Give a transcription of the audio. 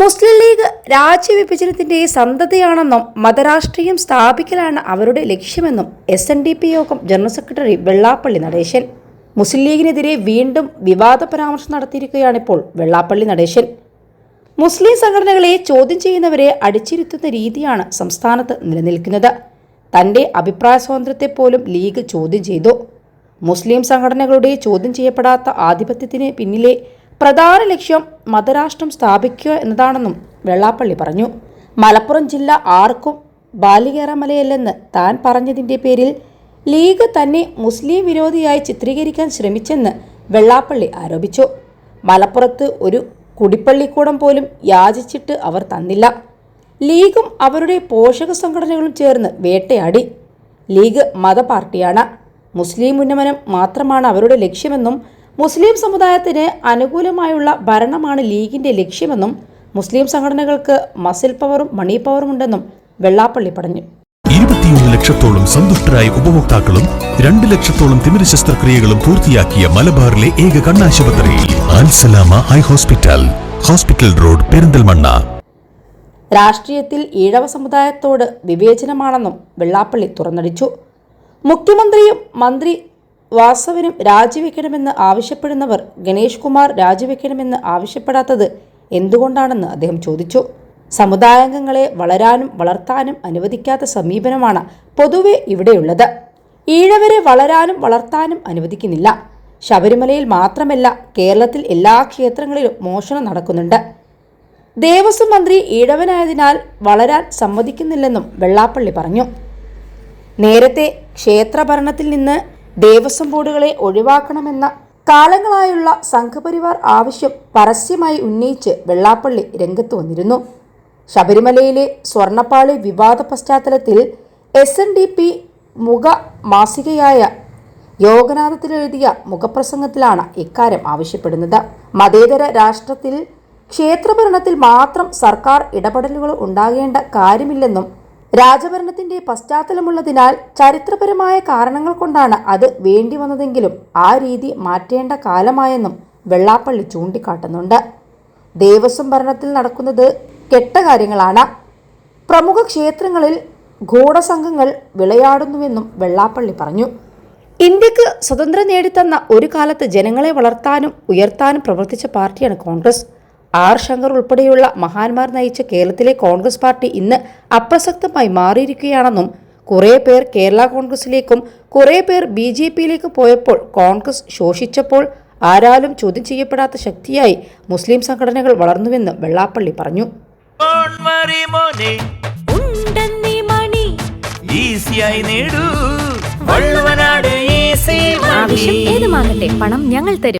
മുസ്ലിം league രാജ്യവിഭജനത്തിന്റെ സന്തതിയാണെന്നും മതരാഷ്ട്രീയം സ്ഥാപിക്കലാണ് അവരുടെ ലക്ഷ്യമെന്നും എസ് എൻ ഡി പി യോഗം general secretary Vellappally Natesan. Muslim ലീഗിനെതിരെ വീണ്ടും വിവാദ പരാമർശം നടത്തിയിരിക്കുകയാണിപ്പോൾ വെള്ളാപ്പള്ളി നടേശൻ. മുസ്ലിം സംഘടനകളെ ചോദ്യം ചെയ്യുന്നവരെ അടിച്ചിരുത്തുന്ന രീതിയാണ് സംസ്ഥാനത്ത് നിലനിൽക്കുന്നത്. തന്റെ അഭിപ്രായ സ്വാതന്ത്ര്യത്തെ പോലും ലീഗ് ചോദ്യം ചെയ്തു. മുസ്ലിം സംഘടനകളുടെ ചോദ്യം ചെയ്യപ്പെടാത്ത ആധിപത്യത്തിന് പിന്നിലെ പ്രധാന ലക്ഷ്യം മതരാഷ്ട്രം സ്ഥാപിക്കുക എന്നതാണെന്നും വെള്ളാപ്പള്ളി പറഞ്ഞു. മലപ്പുറം ജില്ല ആർക്കും ബാലികേറമലയല്ലെന്ന് താൻ പറഞ്ഞതിന്റെ പേരിൽ ലീഗ് തന്നെ മുസ്ലിം വിരോധിയായി ചിത്രീകരിക്കാൻ ശ്രമിച്ചെന്ന് വെള്ളാപ്പള്ളി ആരോപിച്ചു. മലപ്പുറത്ത് ഒരു കുടിപ്പള്ളിക്കൂടം പോലും യാചിച്ചിട്ട് അവർ തന്നില്ല. ലീഗും അവരുടെ പോഷക സംഘടനകളും ചേർന്ന് വേട്ടയാടി. ലീഗ് മതപാർട്ടിയാണ്. മുസ്ലിം ഉന്നമനം മാത്രമാണ് അവരുടെ ലക്ഷ്യമെന്നും മുസ്ലിം സമുദായത്തിന് അനുകൂലമായുള്ള ഭരണമാണ് ലീഗിന്റെ ലക്ഷ്യമെന്നും മുസ്ലിം സംഘടനകൾക്ക് മസിൽ പവറും മണി പവറും ഉണ്ടെന്നും വെള്ളാപ്പള്ളി പറഞ്ഞു. ഇരുപത്തിയൊന്ന് ലക്ഷത്തോളം സന്തുഷ്ടരായ ഉപഭോക്താക്കളും രണ്ട് ലക്ഷത്തോളം തിമിര ശസ്ത്രക്രിയകളും പൂർത്തിയാക്കിയ മലബാറിലെ ഏക കണ്ണാശുപത്രിയിൽ Alsalama high hospital hospital road Perinthalmanna. രാഷ്ട്രീയത്തിൽ ഈഴവ സമുദായത്തോട് വിവേചനമാണെന്നും വെള്ളാപ്പള്ളി തുറന്നടിച്ചു. മുഖ്യമന്ത്രിയും മന്ത്രി വാസവനും രാജിവെക്കണമെന്ന് ആവശ്യപ്പെടുന്നവർ ഗണേഷ് കുമാർ രാജിവെക്കണമെന്ന് ആവശ്യപ്പെടാത്തത് എന്തുകൊണ്ടാണെന്ന് അദ്ദേഹം ചോദിച്ചു. സമുദായാംഗങ്ങളെ വളരാനും വളർത്താനും അനുവദിക്കാത്ത സമീപനമാണ് പൊതുവെ ഇവിടെയുള്ളത്. ഈഴവരെ വളരാനും വളർത്താനും അനുവദിക്കുന്നില്ല. ശബരിമലയിൽ മാത്രമല്ല കേരളത്തിൽ എല്ലാ ക്ഷേത്രങ്ങളിലും മോഷണം നടക്കുന്നുണ്ട്. ദേവസ്വം മന്ത്രി ഈഴവനായതിനാൽ വളരാൻ സമ്മതിക്കുന്നില്ലെന്നും വെള്ളാപ്പള്ളി പറഞ്ഞു. നേരത്തെ ക്ഷേത്രഭരണത്തിൽ നിന്ന് ദേവസ്വം ബോർഡുകളെ ഒഴിവാക്കണമെന്ന കാലങ്ങളായുള്ള സംഘപരിവാർ ആവശ്യം പരസ്യമായി ഉന്നയിച്ച് വെള്ളാപ്പള്ളി രംഗത്ത് വന്നിരുന്നു. ശബരിമലയിലെ സ്വർണപ്പാളി വിവാദ പശ്ചാത്തലത്തിൽ എസ് എൻ ഡി പി മുഖ മാസികയായ യോഗനാഥത്തിലെഴുതിയ മുഖപ്രസംഗത്തിലാണ് ഇക്കാര്യം ആവശ്യപ്പെടുന്നത്. മതേതര രാഷ്ട്രത്തിൽ ക്ഷേത്രഭരണത്തിൽ മാത്രം സർക്കാർ ഇടപെടലുകൾ ഉണ്ടാകേണ്ട കാര്യമില്ലെന്നും രാജഭരണത്തിന്റെ പശ്ചാത്തലമുള്ളതിനാൽ ചരിത്രപരമായ കാരണങ്ങൾ കൊണ്ടാണ് അത് വേണ്ടി വന്നതെങ്കിലും ആ രീതി മാറ്റേണ്ട കാലമായെന്നും വെള്ളാപ്പള്ളി ചൂണ്ടിക്കാട്ടുന്നുണ്ട്. ദേവസ്വം ഭരണത്തിൽ നടക്കുന്നത് കെട്ട കാര്യങ്ങളാണ്. പ്രമുഖ ക്ഷേത്രങ്ങളിൽ ഗൂഢസംഘങ്ങൾ വിളയാടുന്നുവെന്നും വെള്ളാപ്പള്ളി പറഞ്ഞു. ഇന്ത്യയ്ക്ക് സ്വതന്ത്രം നേടിത്തന്ന ഒരു കാലത്ത് ജനങ്ങളെ വളർത്താനും ഉയർത്താനും പ്രവർത്തിച്ച പാർട്ടിയാണ് കോൺഗ്രസ്. ആർ ശങ്കർ ഉൾപ്പെടെയുള്ള മഹാന്മാർ നയിച്ച കേരളത്തിലെ കോൺഗ്രസ് പാർട്ടി ഇന്ന് അപ്രസക്തമായി മാറിയിരിക്കുകയാണെന്നും കുറേ പേർ കേരള കോൺഗ്രസിലേക്കും കുറേ പേർ ബി ജെ പിയിലേക്ക് പോയപ്പോൾ കോൺഗ്രസ് ശോഷിച്ചപ്പോൾ ആരാലും ചോദ്യം ചെയ്യപ്പെടാത്ത ശക്തിയായി മുസ്ലിം സംഘടനകൾ വളർന്നുവെന്ന് വെള്ളാപ്പള്ളി പറഞ്ഞു. ആവശ്യം ഏതുമാകട്ടെ പണം ഞങ്ങൾ തരും.